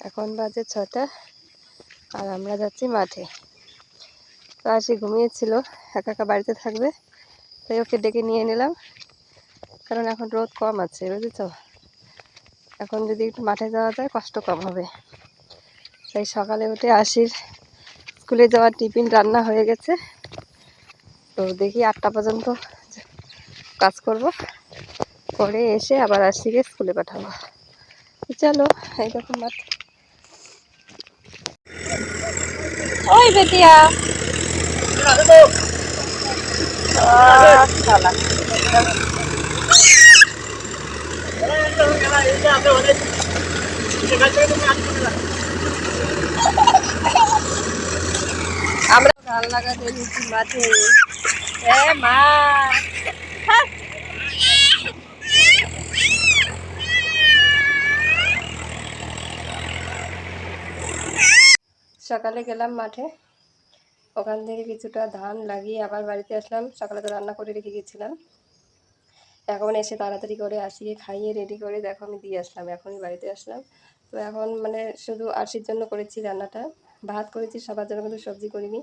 এখন বাজে ছটা আর আমরা যাচ্ছি মাঠে। তো আসি ঘুমিয়েছিল, একা একা বাড়িতে থাকবে, তাই ওকে ডেকে নিয়ে নিলাম। কারণ এখন রোদ কম আছে, বুঝেছ? এখন যদি একটু মাঠে যাওয়া যায়, কষ্ট কম হবে। তাই সকালে উঠে আসির স্কুলে যাওয়ার টিফিন রান্না হয়ে গেছে। তো দেখি আটটা পর্যন্ত কাজ করব। করে এসে আবার আসিকে স্কুলে পাঠাবো। চলো এইরকম মাঠ। ওই বেটিয়া। আমরা ধান লাগাতে নিচ্ছি মাঠে এ মা সকালে গেলাম মাঠে। ওখান থেকে কিছুটা ধান লাগিয়ে আবার বাড়িতে আসলাম। সকালে তো রান্না করে রেখে গেছিলাম। এখন এসে তাড়াতাড়ি করে আসিয়ে খাইয়ে রেডি করে দেখো আমি দিয়ে আসলাম, এখনই বাড়িতে আসলাম। তো এখন মানে শুধু আরশির জন্য করেছি রান্নাটা। ভাত করেছি, সবার জন্য কিন্তু সবজি করিনি।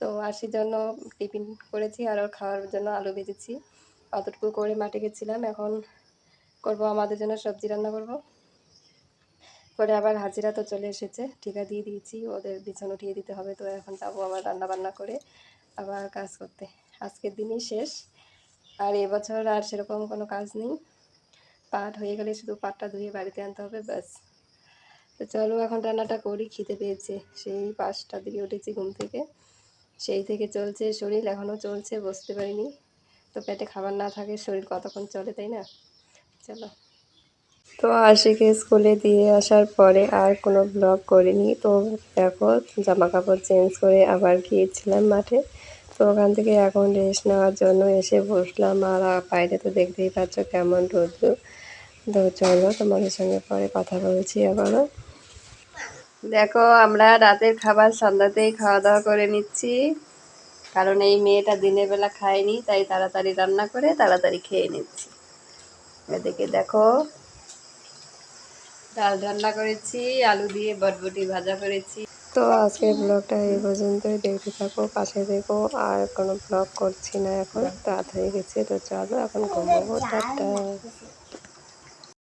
তো আরশির জন্য টিফিন করেছি আর ওর খাওয়ার জন্য আলু ভেজেছি। অতটুকু করে মাঠে গেছিলাম। এখন করব আমাদের জন্য সবজি রান্না করব। করে আবার হাজিরা তো চলে এসেছে। ঠিকা দিয়ে দিয়েছি, ওদের বিছান উঠিয়ে দিতে হবে, তো এখন যাব আবার রান্না বান্না করে আবার কাজ করতে। আজকের দিনই শেষ, আর এবছর আর সেরকম কোনো কাজ নেই। পাট হয়ে গেলে শুধু পাটটা ধুয়ে বাড়িতে আনতে হবে, ব্যাস। তো চলো এখন রান্নাটা করি, খিদে পেয়েছে, সেই পাঁচটার দিকে উঠেছি ঘুম থেকে। সেই থেকে চলছে শরীর, এখনও চলছে, বসতে পারিনি। তো পেটে খাবার না থাকে, শরীর কতক্ষণ চলে, তাই না? চলো। তো আশিকে স্কুলে দিয়ে আসার পরে আর কোনো ব্লগ করিনি। তো দেখো জামা কাপড় চেঞ্জ করে আবার গিয়েছিলাম মাঠে। তো ওখান থেকে এখন রেস্ট নেওয়ার জন্য এসে বসলাম। আর বাইরে তো দেখতেই পাচ্ছ কেমন রোদ্র তো চলো তোমাদের সঙ্গে পরে কথা বলছি আবারও। দেখো, আমরা রাতের খাবার সন্ধ্যাতেই খাওয়া দাওয়া করে নিচ্ছি। কারণ এই মেয়েটা দিনের বেলা খায়নি, তাই তাড়াতাড়ি রান্না করে তাড়াতাড়ি খেয়ে নিচ্ছি। এদিকে দেখো ডাল রান্না করেছি, আলু দিয়ে বটবটি ভাজা করেছি। তো আজকের ব্লগটা এই পর্যন্তই। দেখতে থাকো, পাশে দেখো আর কোনো ব্লগ করছি না এখন তাড়াতাড়ি গেছে, তো চলো এখন ঘুমাবো। টাটা।